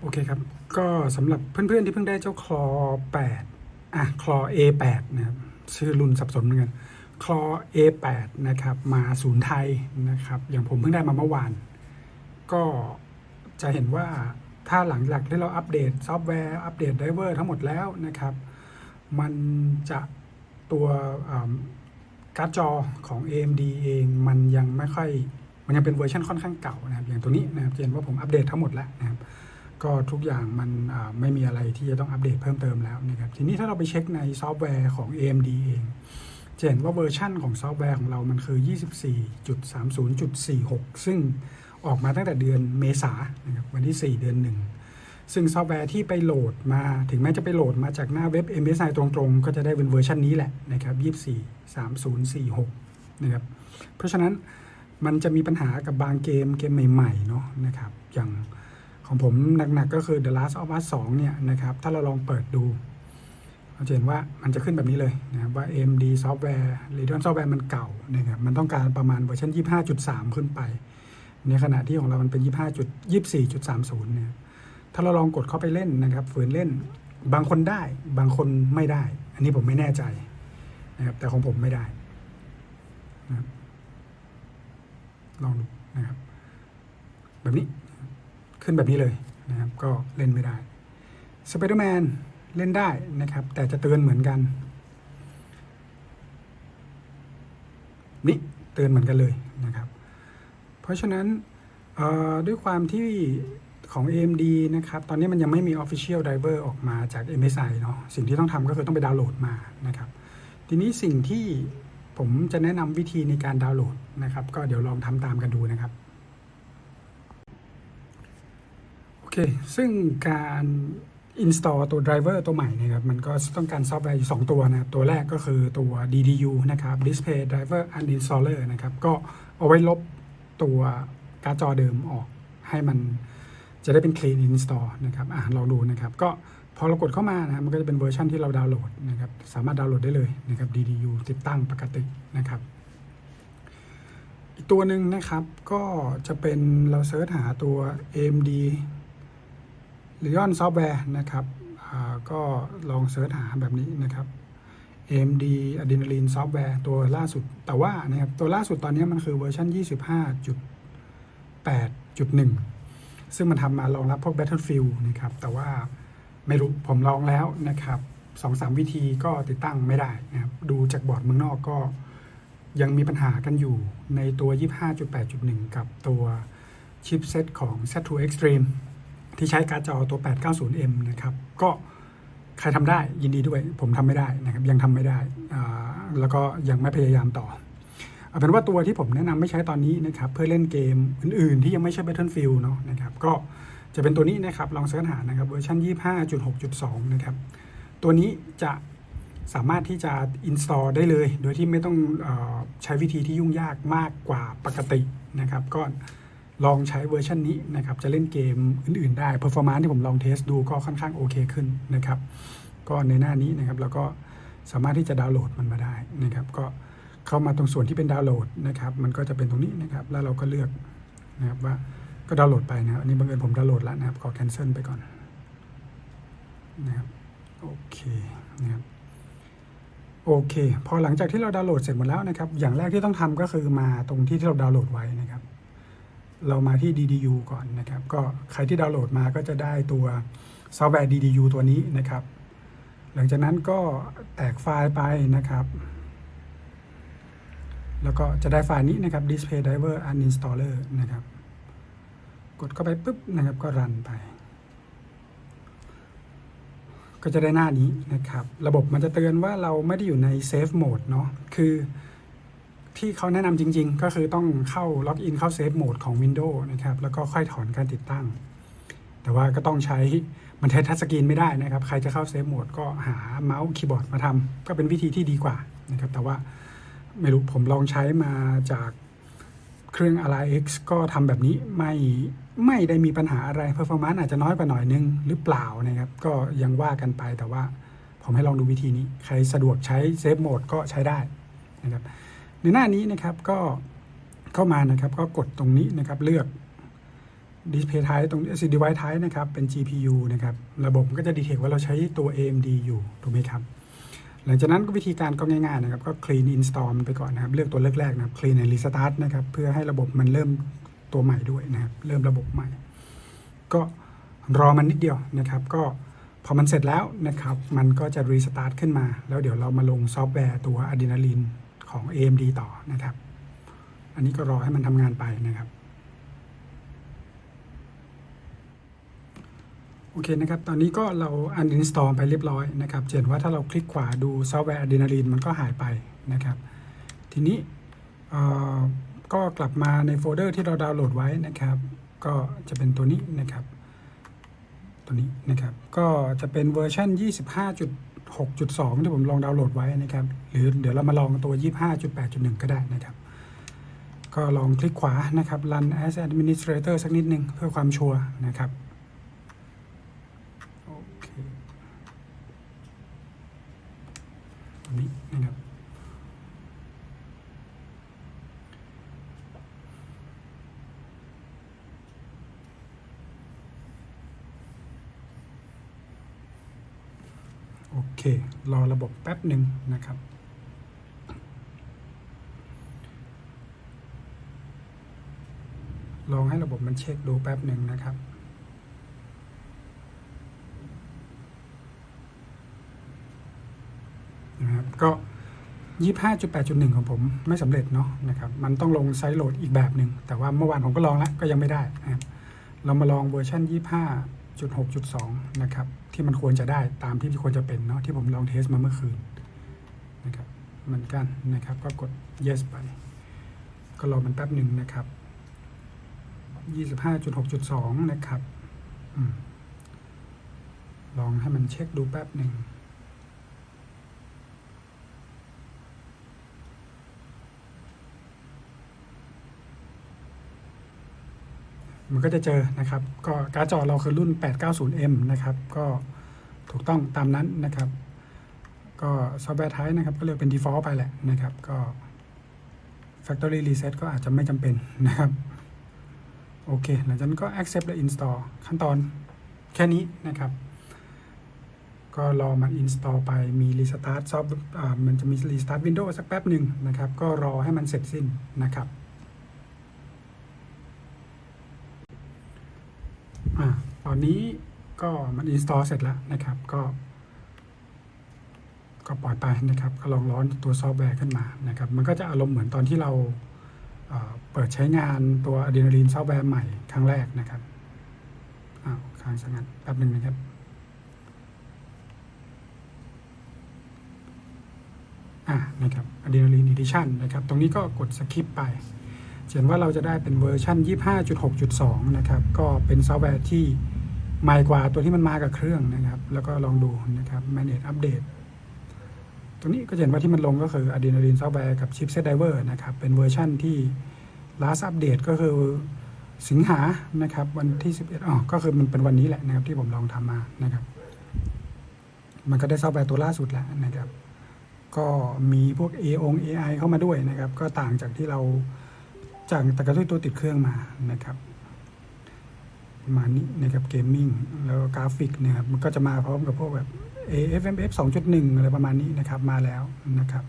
โอเคครับ ก็สำหรับเพื่อนๆที่เพิ่งได้เจ้าคลอ 8 อะ คลอ A8 นะครับ ชื่อรุ่นสับสนเหมือนกัน คลอ A8 นะครับ มาศูนย์ไทยนะครับ อย่างผมเพิ่งได้มาเมื่อวาน ก็จะเห็นว่าถ้าหลังจากที่เราอัปเดตซอฟต์แวร์ อัปเดตไดเวอร์ทั้งหมดแล้วนะครับ มันจะตัวการ์ดจอของ AMD เองมันยังไม่ค่อย มันยังเป็นเวอร์ชันค่อนข้างเก่านะครับ อย่างตัวนี้นะครับเห็นว่าผมอัปเดตทั้งหมดแล้วนะครับ ก็ทุกอย่างมันไม่มีอะไรที่จะต้องอัปเดตเพิ่มเติมแล้วนะครับทีนี้ถ้าเราไปเช็คในซอฟต์แวร์ของ AMD เองจะเห็นว่าเวอร์ชันของซอฟต์แวร์ของเรามันคือ 24.30.46 ซึ่งออกมาตั้งแต่เดือนเมษานะครับวันที่ 4 เดือน 1 ซึ่งซอฟต์แวร์ที่ไปโหลดมาถึงแม้จะไปโหลดมาจากหน้าเว็บ MSI ตรงๆ ก็จะได้เป็นเวอร์ชันนี้แหละนะครับ 24.3046 นะครับเพราะฉะนั้นมันจะมีปัญหากับบางเกมเกมใหม่ๆเนาะนะครับอย่าง ของผมหนักๆก็คือ The Last of Us 2เนี่ยนะครับ ถ้าเราลองเปิดดูเราจะเห็นว่ามันจะขึ้นแบบนี้เลยนะครับว่า AMD ซอฟต์แวร์ Radeon ซอฟต์แวร์มันเก่านะครับมันต้องการประมาณเวอร์ชัน25.3 ขึ้นไป ในขณะที่ของเรามันเป็น 25.24.30เนี่ยถ้าเราลองกดเข้าไปเล่นนะครับฝืนเล่นบางคนได้บางคนไม่ได้ อันนี้ผมไม่แน่ใจนะครับแต่ของผมไม่ได้นะครับลองดูนะครับแบบนี้ ขึ้นแบบนี้เลยนะครับก็เล่นไม่ได้สไปเดอร์แมนเล่นได้นะครับ แต่จะเตือนเหมือนกัน นี่เตือนเหมือนกันเลยนะครับ เพราะฉะนั้นด้วยความที่ของ AMD นะครับ ตอนนี้มันยังไม่มี Official Driver ออกมาจาก MSI เนาะสิ่งที่ต้องทำก็คือต้องไปดาวน์โหลดมานะครับ ทีนี้สิ่งที่ผมจะแนะนำวิธีในการดาวน์โหลดนะครับ ก็เดี๋ยวลองทำตามกันดูนะครับ โอเค ซึ่งการ install ตัว driver ตัวใหม่เนะครับ มันก็ต้องการซอฟต์แวร์อยู่ 2 ตัวนะครับ ตัวแรกก็คือตัว DDU นะครับ Display Driver Uninstaller นะครับ ก็เอาไว้ลบตัวการ์ดจอเดิมออกให้มันจะได้เป็น clean install นะครับ อะลองดูนะครับ ก็พอเรากดเข้ามานะครับมันก็จะเป็นเวอร์ชันที่เราดาวน์โหลดนะครับ สามารถดาวน์โหลดได้เลยนะครับ DDU ติดตั้งปกตินะครับอีกตัวหนึ่งนะครับก็จะเป็นเราเซิร์ชหาตัว AMD Radeon Software นะครับก็ลองเสิร์ชหาแบบนี้นะครับ AMD Adrenaline Software ตัวล่าสุด แต่ว่านะครับตัวล่าสุดตอนนี้มันคือเวอร์ชัน25.8.1 ซึ่งมันทำมารองรับพวก Battlefield นะครับ แต่ว่าไม่รู้ผมลองแล้วนะครับสองสามวิธีก็ติดตั้งไม่ได้นะครับ ดูจากบอร์ดเมืองนอกก็ยังมีปัญหากันอยู่ในตัว 25.8.1 กับตัวชิปเซตของ Z2 Extreme ที่ใช้การ์ดจอตัว 890M นะครับ ก็ใครทำได้ยินดีด้วย ผมทำไม่ได้นะครับ ยังทำไม่ได้อ่าแล้วก็ยังไม่พยายามต่อ เอาเป็นว่าตัวที่ผมแนะนำไม่ใช้ตอนนี้นะครับ เพื่อเล่นเกมอื่นๆ ที่ยังไม่ใช่ Battlefield เนาะนะครับ ก็จะเป็นตัวนี้นะครับ ลองเสิร์ชหานะครับเวอร์ชัน25.6.2 นะครับ ตัวนี้จะสามารถที่จะ install ได้เลย โดยที่ไม่ต้องอใช้วิธีที่ยุ่งยากมากกว่าปกตินะครับ ก็ ลองใช้เวอร์ชันนี้นะครับ จะเล่นเกมอื่น ๆ ได้ performance ที่ผมลองเทสดูก็ค่อนข้างโอเคขึ้นนะครับ ก็ในหน้านี้นะครับเราก็สามารถที่จะดาวน์โหลดมันมาได้นะครับ ก็เข้ามาตรงส่วนที่เป็นดาวน์โหลดนะครับ มันก็จะเป็นตรงนี้นะครับ แล้วเราก็เลือกนะครับว่าก็ดาวน์โหลดไปนะครับอันนี้บังเอิญผมดาวน์โหลดแล้วนะครับ ขอ cancel ไปก่อนนะครับ โอเคนะครับโอเค พอหลังจากที่เราดาวน์โหลดเสร็จหมดแล้วนะครับ อย่างแรกที่ต้องทำก็คือมาตรงที่ที่เราดาวน์โหลดไว้นะครับ เรามาที่ DDU ก่อนนะครับ ก็ใครที่ดาวน์โหลดมาก็จะได้ตัวซอฟต์แวร์ DDU ตัวนี้นะครับ หลังจากนั้นก็แตกไฟล์ไปนะครับ แล้วก็จะได้ไฟล์นี้นะครับ Display Driver Uninstaller นะครับ กดเข้าไปปุ๊บนะครับก็รันไป ก็จะได้หน้านี้นะครับ ระบบมันจะเตือนว่าเราไม่ได้อยู่ใน Safe Mode เนาะคือ ที่เขาแนะนำจริง ๆ ก็คือต้องเข้าล็อกอินเข้า Safe Mode ของ Windows นะครับ แล้วก็ค่อยถอนการติดตั้ง แต่ว่าก็ต้องใช้มันใช้ทัชสกรีนไม่ได้นะครับ ใครจะเข้า Safe Mode ก็หาเมาส์คีย์บอร์ดมาทำก็เป็นวิธีที่ดีกว่านะครับ แต่ว่าไม่รู้ผมลองใช้มาจากเครื่อง RX ก็ทำแบบนี้ไม่ไม่ได้มีปัญหาอะไร performance อาจจะน้อยกว่าหน่อยนึงหรือเปล่านะครับ ก็ยังว่ากันไปแต่ว่าผมให้ลองดูวิธีนี้ ใครสะดวกใช้เซฟโหมดก็ใช้ได้นะครับ ในหน้านี้นะครับก็เข้ามานะครับ ก็กดตรงนี้นะครับเลือก display type ตรง device type นะครับ เป็น GPU นะครับ ระบบมันก็จะดีเทคว่าเราใช้ตัว AMD อยู่ถูกไหมครับ หลังจากนั้นก็วิธีการก็ง่ายๆนะครับ ก็ clean install มันไปก่อนนะครับ เลือกตัวแรกๆนะครับ clean and restart นะครับ เพื่อให้ระบบมันเริ่มตัวใหม่ด้วยนะครับ เริ่มระบบใหม่ ก็รอมันนิดเดียวนะครับ ก็พอมันเสร็จแล้วนะครับ มันก็จะ restart ขึ้นมา แล้วเดี๋ยวเรามาลงซอฟต์แวร์ตัว Adrenaline ของ AMD ต่อนะครับ อันนี้ก็รอให้มันทำงานไปนะครับ โอเคนะครับ ตอนนี้ก็เรา uninstall ไปเรียบร้อยนะครับเห็นว่าถ้าเราคลิกขวาดูซอฟต์แวร์ Adrenaline มันก็หายไปนะครับ ทีนี้ก็กลับมาในโฟลเดอร์ที่เราดาวน์โหลดไว้นะครับ ก็จะเป็นตัวนี้นะครับ ตัวนี้นะครับ ก็จะเป็นเวอร์ชัน 6.2 ที่ผมลองดาวน์โหลดไว้นะครับ หรือเดี๋ยวเรามาลองตัว 25.8.1 ก็ได้นะครับ ก็ลองคลิกขวานะครับ run as administrator สักนิดนึงเพื่อความชัวร์นะครับโอเคตรงนี้นะครับ โอเค รอระบบแป๊บหนึ่งนะครับ ลองให้ระบบมันเช็คดูแป๊บหนึ่งนะครับนะครับ ก็ยี่ห้าจุดแปดจุดหนึ่งของผมไม่สำเร็จเนาะนะครับ มันต้องลงไซส์โหลดอีกแบบหนึ่ง แต่ว่าเมื่อวานผมก็ลองแล้วก็ยังไม่ได้นะครับ เรามาลองเวอร์ชันยี่ห้า จุดหกจุดสองนะครับ ที่มันควรจะได้ตามที่ควรจะเป็นเนาะที่ผมลองเทสมาเมื่อคืนนะครับเหมือนกันนะครับ ก็กด yes ไป ก็รอมันแป๊บหนึ่งนะครับยี่สิบห้าจุดหกจุดสองนะครับอลองให้มันเช็คดูแป๊บหนึ่ง มันก็จะเจอนะครับ ก็การ์ดจอเราคือรุ่น 890M นะครับ ก็ถูกต้องตามนั้นนะครับ ก็ซอฟต์แวร์ไทป์นะครับ ก็เลือกเป็น default ไปแหละนะครับ ก็ factory reset ก็อาจจะไม่จำเป็นนะครับ โอเค หลังจากนั้นก็ accept และ install ขั้นตอนแค่นี้นะครับ ก็รอมัน install ไป มี restart ซอฟต์มันจะมี restart Windows สักแป๊บหนึ่งนะครับ ก็รอให้มันเสร็จสิ้นนะครับ อ่าตอนนี้ก็มัน install เสร็จแล้วนะครับ ก็ ก็ปล่อยไปนะครับ ก็ลองร้อนตัวซอฟต์แวร์ขึ้นมานะครับ มันก็จะอารมณ์เหมือนตอนที่เราเอ่อเปิดใช้งานตัว Adrenaline ซอฟต์แวร์ใหม่ครั้งแรกนะครับอ้าวค้างสักงั้นแป๊บหนึ่งนะครับอ่านะครับ Adrenaline Edition นะครับ ตรงนี้ก็กด skip ไปเห็นว่าเราจะได้เป็นเวอร์ชัน25.6.2 นะครับ ก็เป็นซอฟต์แวร์ที่ ใหม่กว่าตัวที่มันมากับเครื่องนะครับ แล้วก็ลองดูนะครับ manage update ตรงนี้ก็เห็นว่าที่มันลงก็คือ Adrenaline Software กับ Chipset Driver นะครับ เป็นเวอร์ชันที่ last update ก็คือสิงหานะครับ วันที่ 11อ๋อก็คือมันเป็นวันนี้แหละนะครับ ที่ผมลองทำมานะครับ มันก็ได้ซอฟต์แวร์ตัวล่าสุดแล้วนะครับ ก็มีพวก A อง AI เข้ามาด้วยนะครับ ก็ต่างจากที่เราจากแต่กระตุ้ตัวติดเครื่องมานะครับ ประมาณนี้นะครับเกมมิ่งแล้วกราฟิกเนี่ยครับมันก็จะมาพร้อมกับพวกแบบ AFMF 2.1 อะไรประมาณนี้นะครับมาแล้วนะครับ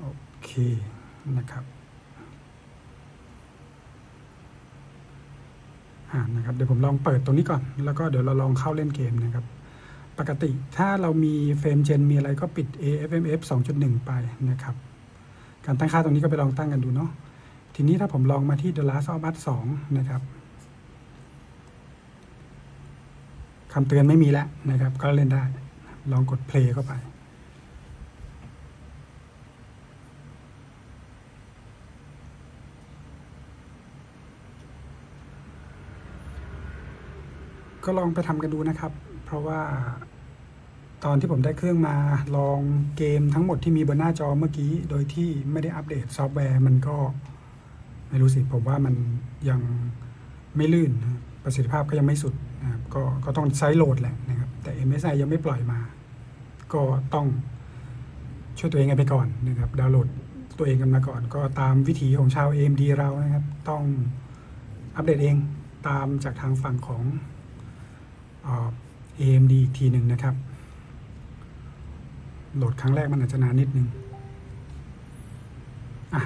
โอเคนะครับอ่านะครับเดี๋ยวผมลองเปิดตรงนี้ก่อน แล้วก็เดี๋ยวเราลองเข้าเล่นเกมนะครับ ปกติถ้าเรามีเฟรมเจนมีอะไรก็ปิด AFMF 2.1 ไปนะครับ การตั้งค่าตรงนี้ก็ไปลองตั้งกันดูเนาะทีนี้ถ้าผมลองมาที่ The Last of Us 2นะครับ คำเตือนไม่มีแล้วนะครับ ก็เล่นได้ ลองกด play เข้าไป ก็ลองไปทำกันดูนะครับ เพราะว่าตอนที่ผมได้เครื่องมาลองเกมทั้งหมดที่มีบนหน้าจอเมื่อกี้ โดยที่ไม่ได้อัปเดตซอฟต์แวร์มันก็ ไม่รู้สิ ผมว่ามันยังไม่ลื่นนะประสิทธิภาพก็ยังไม่สุด ก็ก็ต้องไซส์โหลดแหละนะครับ แต่ MSI ยังไม่ปล่อยมา ก็ต้องช่วยตัวเองกันไปก่อนนะครับ ดาวน์โหลดตัวเองกันมาก่อน ก็ตามวิถีของชาว AMD เรานะครับ ต้องอัปเดตเองตามจากทางฝั่งของเอ่อ AMD อีกทีหนึ่งนะครับ โหลดครั้งแรกมันอาจจะนานนิดนึง อะ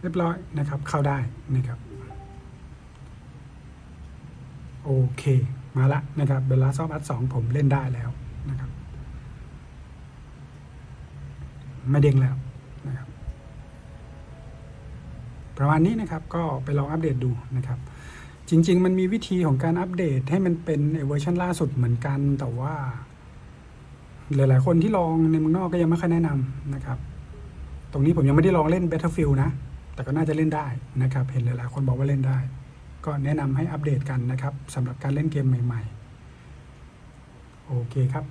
เรียบร้อยนะครับ เข้าได้นะครับ โอเค มาละนะครับเบลล่าซอฟอัดสองผมเล่นได้แล้วนะครับ ไม่เด้งแล้วนะครับประมาณนี้นะครับก็ไปลองอัปเดตดูนะครับ จริง ๆ มันมีวิธีของการอัปเดตให้มันเป็นเวอร์ชันล่าสุดเหมือนกันแต่ว่า หลาย ๆ คนที่ลองในเมืองนอกก็ยังไม่ค่อยแนะนำนะครับ ตรงนี้ผมยังไม่ได้ลองเล่น Battlefield นะ แต่ก็น่าจะเล่นได้นะครับ เห็นหลาย ๆ คนบอกว่าเล่นได้ ก็แนะนำให้อัปเดตกันนะครับสำหรับการเล่นเกมใหม่ ๆ โอเคครับ